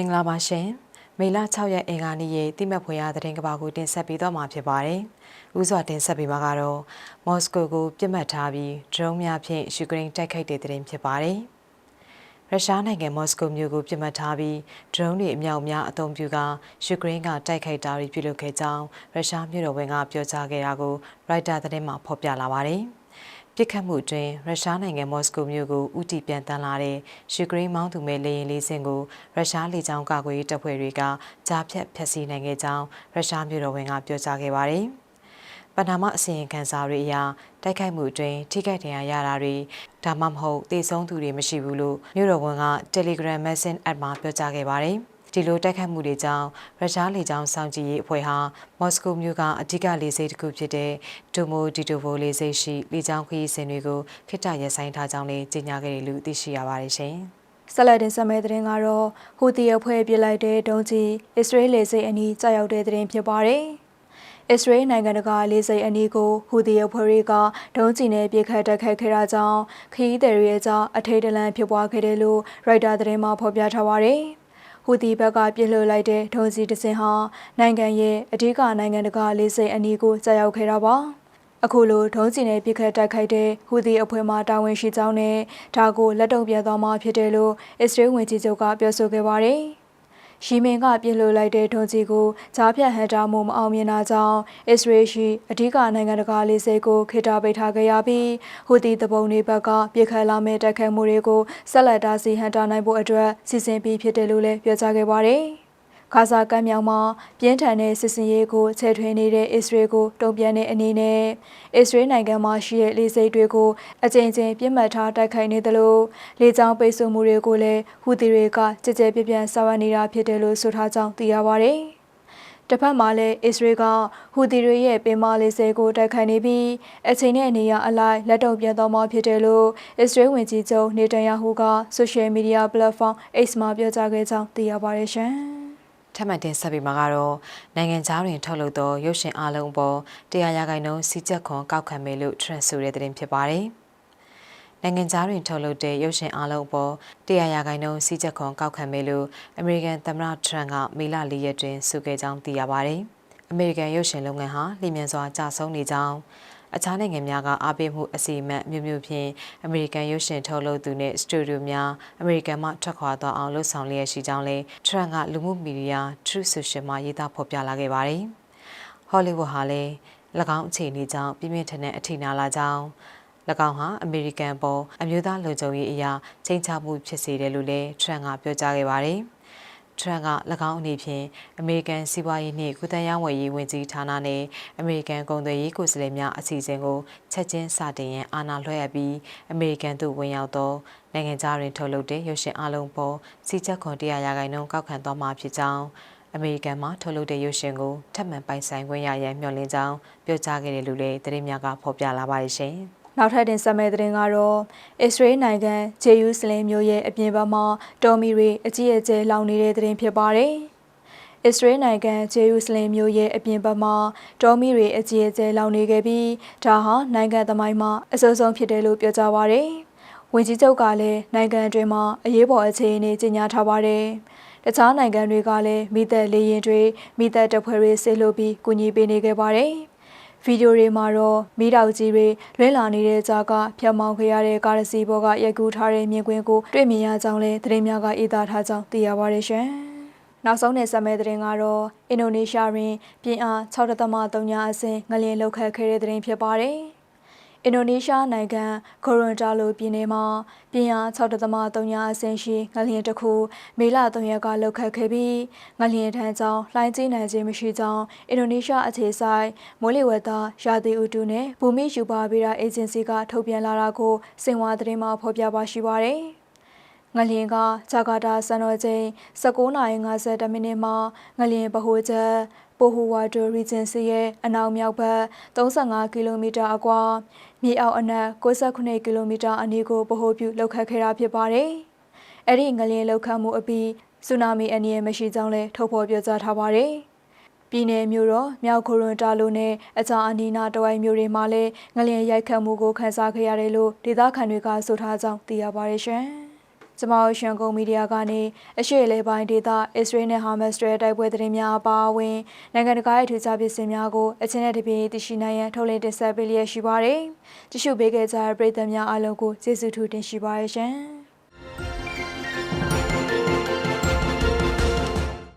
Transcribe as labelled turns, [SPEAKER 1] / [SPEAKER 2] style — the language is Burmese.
[SPEAKER 1] မင်္ဂလာပါရှင်မေလ6ရက်အင်္ဂါနေ့ရဲ့တိမတ်ဖွယ်ရသတင်းကဘာကိုတင်ဆက်ပေးတော့မှာဖြစ်ပါတယ်။ဥစွာတင်ဆက်ပေးမှာကတော့မော်စကိုကိုပြစ်မှတ်ထားပြီးဒရုန်းများဖြင့်ယူကရိန်းတိုက်ခိုက်တဲ့သတင်းဖြစ်ပါတယ်။ရုရှားနိုင်ငံမော်စကိုမြို့ကိုပြစ်မှတ်ထားပြီးဒရုန်းတွေအမြောက်များအသုံးပြုကယူကရိန်းကတိုက်ခိုက်တာတွေပြုလုပ်ခဲ့ကြောင်းရုရှားမြို့တော်ဝန်ကပြောကြားခဲ့တာကိုရိုက်တာသတင်းမှာဖော်ပြလာပါတယ်။ ပြစ်ခတ်မှုအတွင်းရုရှားနိုင်ငံမော်စကိုမြို့ကိုဥတီပြန်တန်းလာတဲ့ယူကရိန်းမောင်းသူမဲ့လေယာဉ်လေးစင်းကိုရုရှားလေကြောင်းကာကွယ်ရေးတပ်ဖွဲ့တွေကကြားဖြတ်ဖျက်ဆီးနိုင်ခဲ့ကြောင်းရုရှားမြို့တော်ဝန်ကပြောကြားခဲ့ပါတယ်။ပဏာမအစီရင်ခံစာတွေအရတိုက်ခိုက်မှုအတွင်းထိခိုက်ဒဏ်ရာရတာတွေဒါမှမဟုတ်တေဆုံးသူတွေမရှိဘူးလို့မြို့တော်ဝန်က Telegram Message app မှာပြောကြားခဲ့ပါတယ်။ ဒီလိုတိုက်ခတ်မှုတွေကြောင့်ရုရှားလေကြောင်းစောင့်ကြည့်ရေးအဖွဲ့ဟာမော်စကိုမြို့ကအဓိကလေဆိပ်တစ်ခုဖြစ်တဲ့ဒိုမိုဒီတိုဗိုလေဆိပ်ရှိလေကြောင်းခရီးစဉ်တွေကိုခိတရပ်ဆိုင်းထားကြောင်းလည်းကြေညာခဲ့တယ်လို့သိရှိရပါတယ်ရှင်။
[SPEAKER 2] ဆက်လက်တင်ဆက်မယ့်သတင်းကတော့ဟူတီအဖွဲ့ပြစ်လိုက်တဲ့ဒုံးကြီးအစ္စရေးလေဆိပ်အနီးကြာရောက်တဲ့သတင်းဖြစ်ပါတယ်။အစ္စရေးနိုင်ငံတကာလေးစိတ်အနီးကိုဟူဒီအဖွဲ့တွေကဒုံးကျည်နဲ့ပစ်ခတ်တိုက်ခိုက်ခဲ့တာကြောင့်ခရီးသည်တွေရဲ့ကြားအထိတ်တလန့်ဖြစ်ပွားခဲ့တယ်လို့ရိုက်တာသတင်းမှာဖော်ပြထားပါတယ်။ ဟူသီဘက်ကပြစ်လွှတ်လိုက်တဲ့ဒုံးစီတစင်ဟာနိုင်ငံရဲ့အဓိကနိုင်ငံတကာလေးစိတ်အနီးကိုကြာရောက်ခဲ့တာပါအခုလိုဒုံးကျည်နဲ့ပြစ်ခတ်တိုက်ခိုက်တဲ့ဟူသီအဖွဲ့မှတာဝန်ရှိကြောင်းနဲ့ဒါကိုလက်တုံ့ပြန်သွားမှာဖြစ်တယ်လို့အစ္စရေးဝန်ကြီးချုပ်ကပြောဆိုခဲ့ပါတယ်။ ရီမင်ကပြစ်လွှတ်လိုက်တဲ့ထုံးကြီးကိုကြားဖြတ်ဟန်တာမှုမအောင်မြင်တာကြောင့်အစ္စရေးရှိအဓိကနိုင်ငံတကာလေးစိတ်ကိုခေတ္တပိတ်ထားခဲ့ရပြီးဟူသီတပုံတွေဘက်ကပြစ်ခတ်လာမဲ့တိုက်ခိုက်မှုတွေကိုဆက်လက်တားဆီးဟန်တာနိုင်ဖို့အတွက်စီစဉ်ပြီးဖြစ်တယ်လို့လည်းပြောကြားခဲ့ပါတယ်။ ဂါဇာကမ်းမြောင်မှာပြင်းထန်တဲ့စစ်စင်ရေးကိုချဲ့ထွေးနေတဲ့အစ္စရေးကိုတုံ့ပြန်တဲ့အနေနဲ့အစ္စရေးနိုင်ငံမှာရှိတဲ့လေဆိပ်တွေကိုအကြိမ်ကြိမ်ပြစ်မှတ်ထားတိုက်ခိုက်နေသလိုလေကြောင်းပိတ်ဆို့မှုတွေကိုလည်းဟူသီတွေကကြကြပြပြဆောင်ရွက်နေတာဖြစ်တယ်လို့ဆိုထားကြောင်းသိရပါဗျ။တစ်ဖက်မှာလည်းအစ္စရေးကဟူသီတွေရဲ့ပင်မလေးစဲကိုတိုက်ခိုက်နေပြီးအချိန်နဲ့နေရာအလိုက်လက်တုံပြန်တော်မှာဖြစ်တယ်လို့အစ္စရေးဝန်ကြီးချုပ်နေတန်ယာဟုကဆိုရှယ်မီဒီယာပလက်ဖောင်း X မှာပြောကြားခဲ့ကြောင်းသိရပါတယ်ရှင်။
[SPEAKER 1] ထပ်မံတင်ဆက်ပြီးမှာကတော့နိုင်ငံသားတွင်ထုတ်လုပ်သောရုပ်ရှင်အလုံးပေါ်တရားရဂိုင်နှုန်းစီချက်ခွန်ကောက်ခံမယ်လို့ trend ဆိုတဲ့သတင်းဖြစ်ပါတယ်။နိုင်ငံသားတွင်ထုတ်လုပ်တဲ့ရုပ်ရှင်အလုံးပေါ်တရားရဂိုင်နှုန်းစီချက်ခွန်ကောက်ခံမယ်လို့အမေရိကန်သမ္မတထရန့်ကမေလ၄ရက်တွင်ဆိုခဲ့ကြောင်းသိရပါတယ်။အမေရိကန်ရုပ်ရှင်လုပ်ငန်းဟာလျင်မြန်စွာကျဆင်းနေကြောင်း အခြားနိုင်ငံများကအားပေးမှုအစီအမံမျိုးမျိုးဖြင့်အမေရိကန်ရုပ်ရှင်ထုတ်လုပ်သူနဲ့စတူဒီယိုများအမေရိကန်မှထွက်ခွာသွားအောင်လှုံ့ဆော်လျက်ရှိကြောင်းလည်းထရန့်ကလူမှုမီဒီယာ Truth Social မှာရေးသားဖော်ပြလာခဲ့ပါတယ်။ဟောလိဝုဒ်ဟာလည်း၎င်းအခြေအနေကြောင့်ပြင်းပြင်းထန်ထန်အထိနာလာကြောင်း၎င်းဟာအမေရိကန်ပေါ်အမျိုးသားလုံခြုံရေးအရာချိန်ချမှုဖြစ်စေတယ်လို့လည်းထရန့်ကပြောကြားခဲ့ပါတယ်။ ထရန့်က၎င်းအနေဖြင့်အမေရိကန်စီးပွားရေးနှင့်ကုသရေးဝန်ကြီးဝန်ကြီးဌာနနှင့်အမေရိကန်ကုန်သွယ်ရေးကိုယ်စားလှယ်များအစီအစဉ်ကိုချက်ချင်းစတင်ရန်အာဏာလွှဲအပ်ပြီးအမေရိကန်သို့ဝင်ရောက်သောနိုင်ငံခြားတွင်ထုတ်လုပ်တဲ့ရုပ်ရှင်အလုံးပေါ်စီချက်ခွန်တရားရာခိုင်နှုန်းကောက်ခံသွားမှာဖြစ်ကြောင်းအမေရိကန်မှာထုတ်လုပ်တဲ့ရုပ်ရှင်ကိုထပ်မံပိုင်ဆိုင်ခွင့်ရရန်မျှော်လင့်ကြောင်းပြောကြားခဲ့တယ်လို့လည်းသတင်းများကဖော်ပြလာပါတယ်ရှင်။
[SPEAKER 2] နောက်ထပ်တင်ဆက်မယ့်သတင်းကတော့အစ္စရေးနိုင်ငံဂျေယူဆလင်မြို့ရဲ့အပြင်ဘက်မှာတော်မီတွေအကြီးအကျယ်လောင်နေတဲ့သတင်းဖြစ်ပါတယ်။အစ္စရေးနိုင်ငံဂျေရုဆလင်မြို့ရဲ့အပြင်ဘက်မှာတောမီတွေအကြီးအကျယ်လောင်နေခဲ့ပြီးဒါဟာနိုင်ငံသမိုင်းမှာအဆိုးဆုံးဖြစ်တယ်လို့ပြောကြားပါရယ်။ဝင်ကြီးချုပ်ကလည်းနိုင်ငံအတွင်းမှာအရေးပေါ်အခြေအနေကြီးညာထားပါတယ်။တခြားနိုင်ငံတွေကလည်းမိသက်လေရင်တွေမိသက်တပ်ဖွဲ့တွေဆေးလို့ပြီးကူညီပေးနေခဲ့ပါတယ်။ ဗီဒီယိုတွေမှာတော့မိတောက်ကြီးတွေလွဲလာနေတဲ့ကြားကဖျက်မောင်းခဲ့ရတဲ့ကားရစီဘောကရိုက်ကူးထားတဲ့မြင်ကွင်းကိုတွေ့မြင်ရကြောင်းလည်းသတင်းများကအေးသားထားကြောင်းသိရပါတယ်ရှင်။နောက်ဆုံးနဲ့ဆက်မဲ့သတင်းကတော့အင်ဒိုနီးရှားတွင်ပြင်းအား6.3ညအဆင့်ငလျင်လှုပ်ခတ်ခဲ့တဲ့သတင်းဖြစ်ပါတယ်။ အင်ဒိုနီးရှားနိုင်ငံဂိုရွန်တာလိုပြည်နယ်မှာပြင်းအား6.3အဆင့်ရှိငလျင်တစ်ခုမေလ3ရက်ကလှုပ်ခတ်ခဲ့ပြီးငလျင်ထမ်းကြောင်းလှိုင်းကြီးနိုင်ခြင်းမရှိကြောင်းအင်ဒိုနီးရှားအခြေစိုက်မိုးလေဝသရာသီဥတုနဲ့ဘူမိယူပါဗေဒအေဂျင်စီကထုတ်ပြန်လာတာကိုစင်ဝါသတင်းမှာဖော်ပြပါရှိပါတယ်။ငလျင်ကဂျာကာတာစံတော်ချိန်19:50မိနစ်မှာငလျင်ဗဟိုချက် ပိုဟူဝါဒိုရီဂျင်စီရဲ့အနောက်မြောက်ဘက်35ကီလိုမီတာအကွာမြေအောက်အနက်69ကီလိုမီတာအနီးကိုဗဟိုပြုလောက်ခတ်ခဲ့တာဖြစ်ပါတယ်။အဲ့ဒီငလျင်လောက်ခတ်မှုအပြီးဆူနာမီအန္တရာယ်မရှိကြောင်းလည်းထုတ်ဖော်ပြောကြားထားပါတယ်။ပြည်내မြို့တော်မြောက်ခရွန်တာလိုနဲ့အချာအနီနာတဝိုင်မြို့တွေမှာလည်းငလျင်ရိုက်ခတ်မှုကိုခန်းစားခဲ့ရတယ်လို့ဒေသခံတွေကဆိုထားကြောင်းသိရပါတယ်ရှင်။ ကျမတို့ရှန်ကုန်မီဒီယာကနေအရှိအလဲပိုင်းဒေသအစ္စရေးနဲ့ဟာမတ်စ်ရဲ့တိုက်ပွဲသတင်းများအပါအဝင်နိုင်ငံတကာရဲ့ထူးခြားပစ္စည်းများကိုအချင်းနဲ့တပြေးသိရှိနိုင်ရန်ထုတ်လင်းတင်ဆက်ပေးလျက်ရှိပါတယ်။ကြည့်ရှုပေးခဲ့ကြတဲ့ပရိသတ်များအားလုံးကိုကျေးဇူးထူးတင်ရှိပါရရှင်။